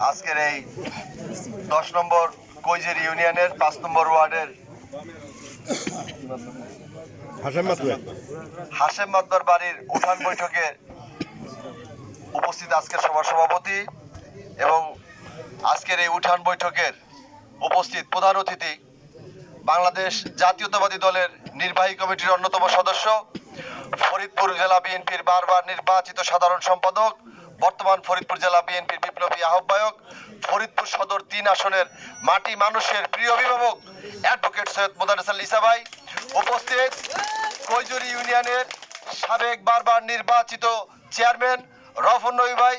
আজকের এই দশ নম্বর কৈজের ইউনিয়নের পাঁচ নম্বর ওয়ার্ডের হাসেম মাদ্দার বাড়ির উঠান বৈঠকে উপস্থিত আজকের সভার সভাপতি এবং আজকের এই উঠান বৈঠকের উপস্থিত প্রধান অতিথি বাংলাদেশ জাতীয়তাবাদী দলের নির্বাহী কমিটির অন্যতম সদস্য ফরিদপুর জেলা বিএনপির বারবার নির্বাচিত সাধারণ সম্পাদক বর্তমান ফরিদপুর জেলা বিএনপির বিপ্লবী আহ্বায়ক। ফরিদপুর সদর তিন আসনের মাটি মানুষের প্রিয় অভিভাবক অ্যাডভোকেট সৈয়দ মোদারেস আল ইসাভাই উপস্থিত কৈজুরি ইউনিয়নের সাবেক বারবার নির্বাচিত চেয়ারম্যান রফন নবী ভাই।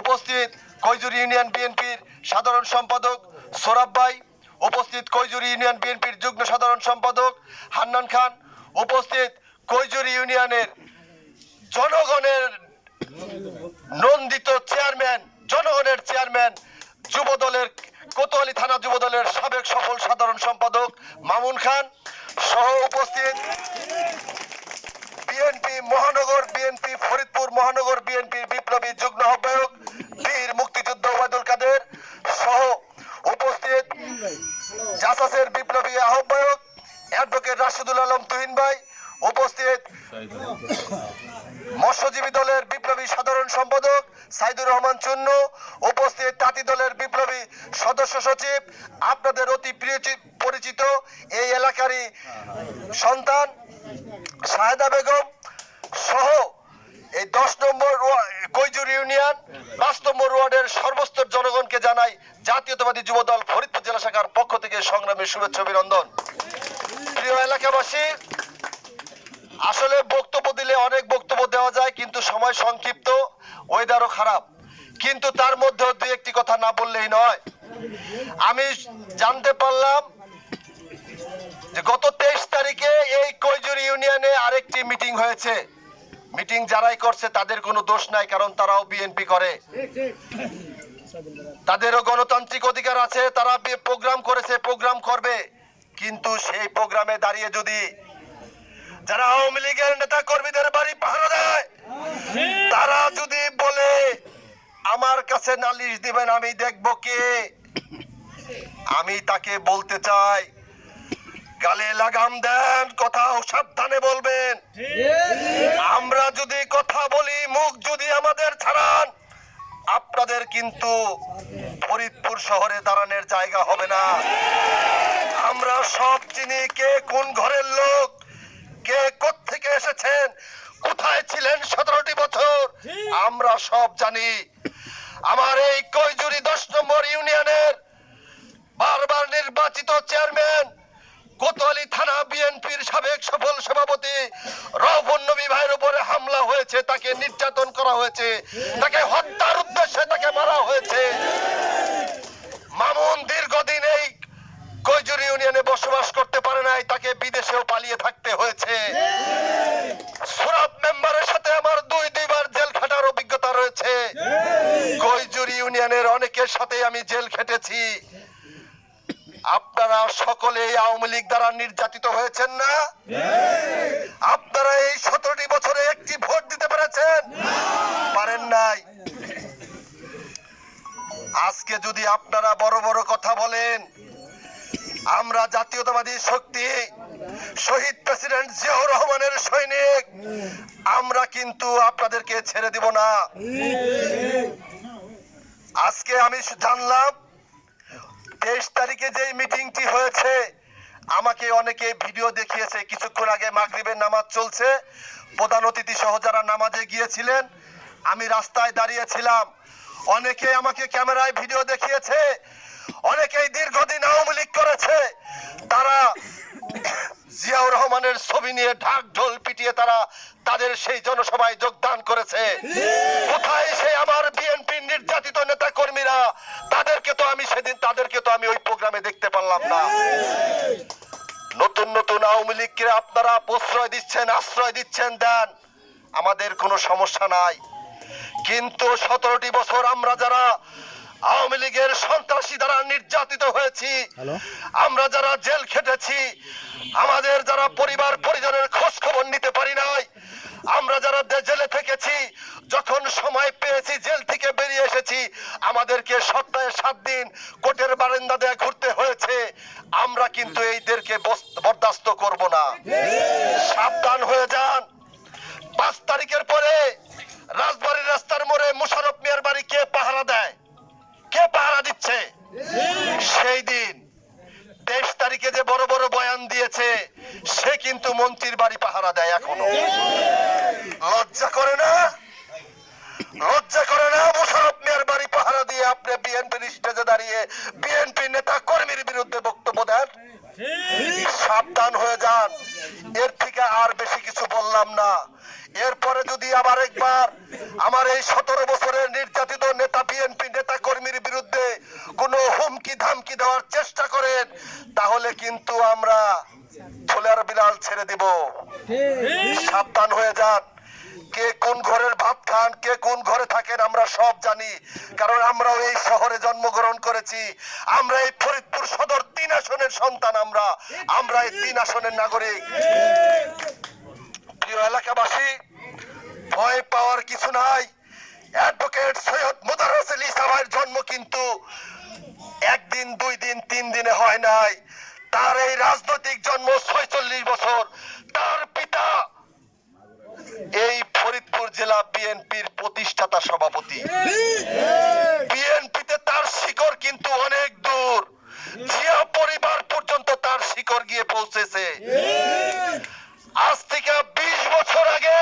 উপস্থিত কৈজুরি ইউনিয়ন বিএনপির সাধারণ সম্পাদক সোরাব ভাই। উপস্থিত কৈজুরি ইউনিয়ন বিএনপির যুগ্ম সাধারণ সম্পাদক হান্নান খান। উপস্থিত কৈজুরি ইউনিয়নের জনগণের নন্দিত চেয়ারম্যান, জনগণের চেয়ারম্যান যুব দলের কোতোয়ালি থানা যুব দলের সাবেক সফল সাধারণ সম্পাদক মামুন খান সহ উপস্থিত বিএনপি মহানগর, বিএনপি ফরিদপুর মহানগর, বিএনপির বিপ্লবী যুগ্ম আহ্বায়ক বীর মুক্তিযুদ্ধ ওবায়দুল কাদের সহ উপস্থিত জাসাসের বিপ্লবী আহ্বায়ক অ্যাডভোকেট রাশিদুল আলম তুহিন ভাই উপস্থিত মৎস্যজীবী দলের বিপ্লবী সাধারণ সম্পাদক সাইদুর রহমান চুন্নু, উপস্থিত তাঁতি দলের বিপ্লবী সদস্য সচিব, আপনাদের অতি প্রিয় পরিচিত এই এলাকারই সন্তান শাহেদা বেগম সহ এই দশ নম্বর কৈজুর ইউনিয়ন, পাঁচ নম্বর ওয়ার্ডের সর্বস্তর জনগণকে জানাই জাতীয়তাবাদী যুবদল ফরিদপুর জেলা শাখার পক্ষ থেকে সংগ্রামের শুভেচ্ছা অভিনন্দন। প্রিয় এলাকাবাসী আসলে বক্তব্য দিলে অনেক বক্তব্য দেওয়া যায়, কিন্তু সময় সংক্ষিপ্ত, ওয়েদারও খারাপ। কিন্তু তার মধ্যেও দুই একটি কথা না বললেই নয়। আমি জানতে পারলাম যে গত তেইশ তারিখে এই কৈজুরি ইউনিয়নে আরেকটি মিটিং হয়েছে। মিটিং যারাই করছে তাদের কোনো দোষ নাই, কারণ তারাও বিএনপি করে। তাদেরও গণতান্ত্রিক অধিকার আছে, তারা প্রোগ্রাম করেছে, প্রোগ্রাম করবে। কিন্তু সেই প্রোগ্রামে দাঁড়িয়ে যদি যারা আওয়ামী লীগের নেতা কর্মীদের বাড়ি পাহারা দেয়, তারা যদি বলে, আমার কাছে নালিশ দিবেন, আমি দেখব কে? আমি তাকে বলতে চাই, গালে লাগাম দেন, কথাও সাবধানে বলবেন। আমরা যদি কথা বলি, মুখ যদি আমাদের ছাড়ান, আপনাদের কিন্তু ফরিদপুর শহরে দাঁড়ানোর জায়গা হবে না। আমরা সব চিনি কে কোন ঘরের লোক। কে থেকে এসেছেন? কোথায় ছিলেন সতেরোটি বছর? আমরা সব জানি। আমার এই কৈজুরি দশ নম্বর ইউনিয়নের বারবার নির্বাচিত চেয়ারম্যান কোতোয়ালি থানা বিএনপির সাবেক সফল সভাপতি রফন নবী ভাইয়ের উপরে হামলা হয়েছে তাকে নির্যাতন করা হয়েছে তাকে হত্যার উদ্দেশ্যে তাকে মারা হয়েছে। ইউনিয়নের সাথে আমি জেল খেটেছি। আপনারা সকলে আওয়ামী লীগ দ্বারা নির্যাতিত হয়েছেন না? আপনারা এই সতেরোটি বছরে একটি ভোট দিতে পেরেছেন? পারেন নাই। আজকে যদি আপনারা বড় বড় কথা বলেন, আমরা জাতীয়তাবাদী শক্তি, শহীদ প্রেসিডেন্ট জিয়াউর রহমানের সৈনিক, আমরা কিন্তু আপনাদেরকে ছেড়ে দিব না। আজকে আমি জানলাম, তেইশ তারিখে যে মিটিংটি হয়েছে, আমাকে অনেকে ভিডিও দেখিয়েছে, কিছুক্ষণ আগে মাগরিবের নামাজ চলছে। প্রধান অতিথি সহ যারা নামাজে গিয়েছিলেন, আমি রাস্তায় দাঁড়িয়েছিলাম। অনেকে আমাকে ক্যামেরায় ভিডিও দেখিয়েছে, অনেকেই দীর্ঘদিন আওয়ামী লীগ করেছে। তারা জিয়াউর রহমানের ছবি নিয়ে ঢাক ঢোল পিটিয়ে তারা তাদের সেই জনসভায় যোগদান করেছে। তো আমি সেদিন তাদেরকে তো আমি ওই প্রোগ্রামে দেখতে পারলাম না। নতুন নতুন আওয়ামী লীগকে আপনারা প্রশ্রয় দিচ্ছেন আশ্রয় দিচ্ছেন দেন। আমাদের কোনো সমস্যা নাই। কিন্তু সতেরোটি বছর আমরা যারা আওয়ামী লীগের সন্ত্রাসী দ্বারা নির্যাতিত হয়েছি আমরা যারা জেল খেটেছি আমাদের যারা পরিবার পরিজনের খোঁজ খবর নিতে পারি নাই আমরা যারা জেলে থেকেছি যখন সময় পেয়েছি, জেল থেকে বেরিয়ে এসেছি, আমাদেরকে সপ্তাহে সাত দিন কোর্টের বারান্দা দেয়া ঘুরতে হয়েছে। আমরা কিন্তু এইদেরকে বরদাস্ত করব না। সাবধান হয়ে যান। পাঁচ তারিখের পরে বিএনপির স্টেজে দাঁড়িয়ে বিএনপি নেতা কর্মীর বিরুদ্ধে বক্তব্য দেন। সাবধান হয়ে যান। এর থেকে আর বেশি কিছু বললাম না। এরপরে যদি আবার একবার আমার এই সতেরো বছরের নির্যাতিত নেতা বিএনপি নেতা কর্মীর বিরুদ্ধে কোনো হুমকি ধামকি দেওয়ার চেষ্টা করেন তাহলে কিন্তু আমরা ছোলার বিড়াল ছেড়ে দিব। সাবধান হয়ে যান। কে কোন ঘরের ভাত খান, কে কোন ঘরে থাকেন, আমরা সব জানি। কারণ আমরাও এই শহরে জন্মগ্রহণ করেছি। আমরা এই ফরিদপুর সদর তিন আসনের সন্তান আমরা। আমরা এই তিন আসনের নাগরিক। প্রিয় এলাকাবাসী, ভয় পাওয়ার কিছু নাই। অ্যাডভোকেট সৈয়দ মুদাররস আলী সাহেবের জন্ম কিন্তু একদিন, দুই দিন, তিন দিনে হয় নাই। তার এই রাজনৈতিক জন্ম ছয়চল্লিশ বছর। তার পিতা এই ফরিদপুর জেলা বিএনপির প্রতিষ্ঠাতা সভাপতি। বিএনপিতে তার শিকড় কিন্তু অনেক দূর। জিয়া পরিবার পর্যন্ত তার শিকড় গিয়ে পৌঁছেছে। আজ থেকে বিশ বছর আগে,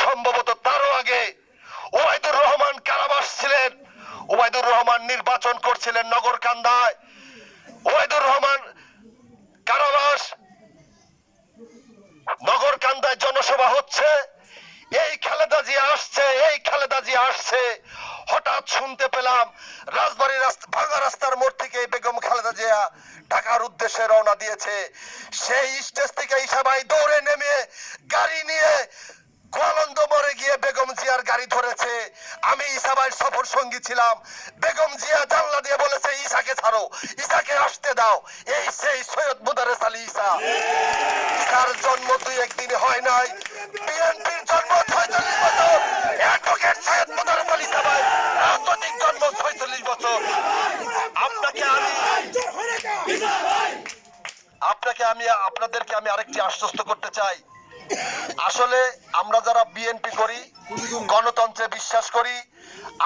সম্ভবত তারও আগে, ওবায়দুর রহমান কারাবাস ছিলেন। ওবায়দুর রহমান নির্বাচন করছিলেন নগর কান্দায় ওবায়দুর রহমান জনসভা হচ্ছে, এই খালেদা জিয়া আসছে, এই খালেদা জিয়া আসছে। হঠাৎ শুনতে পেলাম রাজবাড়ির রাস্তা, ভাঙা রাস্তার মোড় থেকে বেগম খালেদা জিয়া ঢাকার উদ্দেশ্যে রওনা দিয়েছে। সেই স্টেজ থেকে ইসাবাই দৌড়ে নেমে গাড়ি নিয়ে গোয়ালন্দ মরে গিয়ে বেগম ধরেছে আমি ইসাবাই সফর সঙ্গী ছিলাম। বেগম জিয়া জানলা দিয়ে বলেছে ইসাকে ছাড়ো ইসাকে আসতে দাও। এই সেই সৈয়দ মুদারেস আলী ইসা তার জন্ম দুই একদিনে হয় নাই। বিএনপির জন্ম ছয়চল্লিশ বছর। অ্যাডভোকেট সৈয়দ মুদারুল আলী সাবাই রাজনৈতিক জন্ম ছয়চল্লিশ বছর। আপনাকে আমি আপনাকে আমি আপনাদেরকে আমি আরেকটি আশ্বস্ত করতে চাই। আসলে আমরা যারা বিএনপি করি, গণতন্ত্রে বিশ্বাস করি,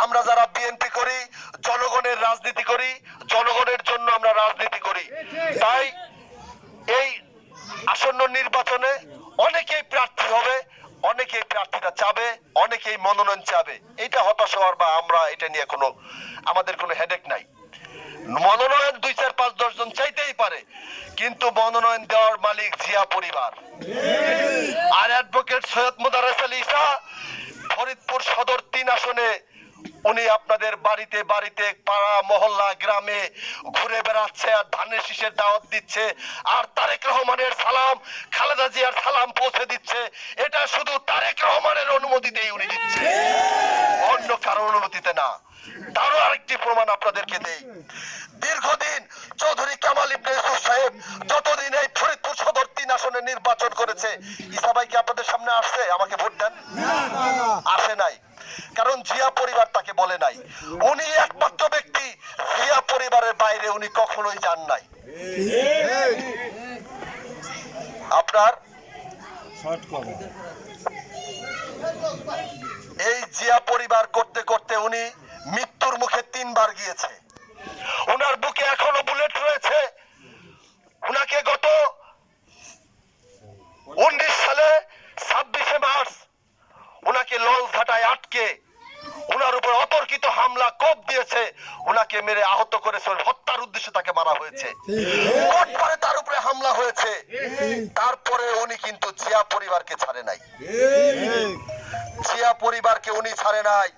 আমরা যারা বিএনপি করি, জনগণের রাজনীতি করি, জনগণের জন্য আমরা রাজনীতি করি। তাই এই আসন্ন নির্বাচনে অনেকেই প্রার্থী হবে, অনেকেই প্রার্থীটা চাবে, অনেকেই মনোনয়ন চাবে। এটা হতাশ হওয়ার বা আমরা এটা নিয়ে কোনো, আমাদের কোনো হেডেক নাই। মনোনয়ন দুই চার পাঁচ দশ জন চাইতেই পারে। কিন্তু মনোনয়ন দেওয়ার মালিক জিয়া পরিবার। আর অ্যাডভোকেট সৈয়দ মুদারেস আলী ইসা ফরিদপুর সদর তিন আসনে উনি আপনাদের বাড়িতে বাড়িতে পাড়া, মহল্লা, গ্রামে ঘুরে বেড়াচ্ছে আর ধানের শীষের দাওয়াত দিচ্ছে। আর তারেক রহমানের সালাম, খালেদা জিয়ার সালাম পৌঁছে দিচ্ছে। এটা শুধু তারেক রহমানের অনুমতিতেই উনি দিচ্ছে। অন্য কারও অনুমতিতে না। তারও আরেকটি প্রমাণ আপনাদেরকে দেই। দীর্ঘদিন চৌধুরী কামাল ইবনে ইউসুফ সাহেব যতদিন এই ফরিদপুর সদর তিন আসনে নির্বাচন করেছে ইসাবাই কি আপনাদের সামনে আসছে? আমাকে ভোট দেন? আসে নাই। কারণ জিয়া পরিবার তাকে বলে নাই। উনি একমাত্র ব্যক্তি, জিয়া পরিবারের বাইরে উনি কখনোই যান নাই। আপনার? এই জিয়া পরিবার করতে করতে উনি মৃত্যুর মুখে তিনবার গিয়েছে। ওনার বুকে এখনও বুলেট রয়েছে। উনাকে গত উনিশ সালে ছাব্বিশে মার্চ উনাকে লঞ্চঘাটায় আটকে উনার উপর অতর্কিত হামলা কোপ দিয়েছে। উনাকে মেরে আহত করেছে হত্যার উদ্দেশ্যে তাকে মারা হয়েছে। পরে তার উপরে হামলা হয়েছে। তারপরে উনি কিন্তু জিয়া পরিবারকে ছাড়ে নাই। জিয়া পরিবারকে উনি ছাড়ে নাই।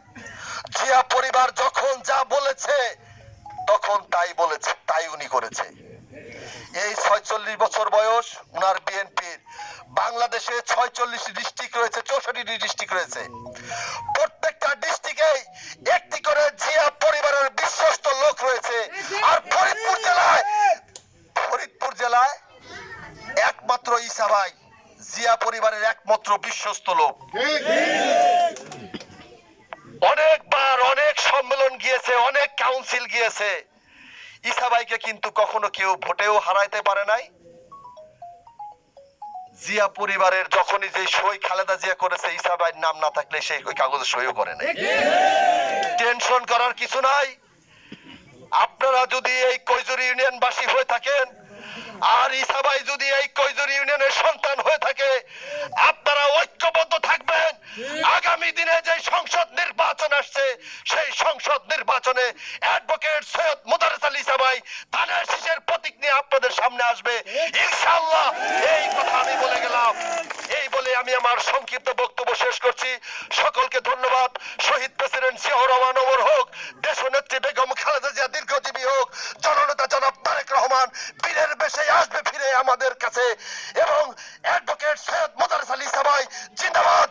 জিয়া পরিবার যখন যা বলেছে, তখন তাই বলেছে, তাই উনি করেছে। এই ছয়চল্লিশ বছর বয়স উনার বিএনপির। বাংলাদেশে ছয়চল্লিশ ডিস্ট্রিক্ট রয়েছে চৌষট্টি ডিস্ট্রিক্ট রয়েছে। প্রত্যেকটা ডিস্ট্রিক্টে একটি করে জিয়া পরিবারের বিশ্বস্ত লোক রয়েছে। আর ফরিদপুর জেলায় ফরিদপুর জেলায় একমাত্র ইসা ভাই, জিয়া পরিবারের একমাত্র বিশ্বস্ত লোক অনেকবার অনেক সম্মেলন গিয়েছে অনেক কাউন্সিল গিয়েছে। ইসাবাইকে কিন্তু কখনো কেউ ভোটেও হারাইতে পারে নাই। জিয়া পরিবারের যখনই যে সই খালেদা জিয়া করেছে ইসাবাইয়ের নাম না থাকলে সেই ওই কাগজে সইও করে নাই। টেনশন করার কিছু নাই। আপনারা যদি এই কৈজুর ইউনিয়নবাসী হয়ে থাকেন আর ইসাবাই যদি এই কৈজুর ইউনিয়নের সন্তান হয়ে থাকে আপনারা ঐক্যবদ্ধ থাকবেন। আগামী দিনে যে সংসদ নির্বাচন আসছে, সেই সংসদ নির্বাচনে অ্যাডভোকেট সৈয়দ মোদারেস আলী সাবাই ধানের শীষের প্রতীক নিয়ে আপনাদের সামনে আসবে। ইনশাল্লাহ এই কথা আমি বলে গেলাম। এই বলে আমি আমার সংক্ষিপ্ত বক্তব্য শেষ করছি। সকলকে ধন্যবাদ। শহীদ প্রেসিডেন্ট জিয়াউর রহমান হোক দেশ নেত্রী বেগম খালেদা জিয়া দীর্ঘজীবী হোক, জননেতা জনাব তারেক রহমান বীরের বেশে আসবে ফিরে আমাদের কাছে। এবং অ্যাডভোকেট সৈয়দ মোদারেস আলী সাবাই জিন্দাবাদ।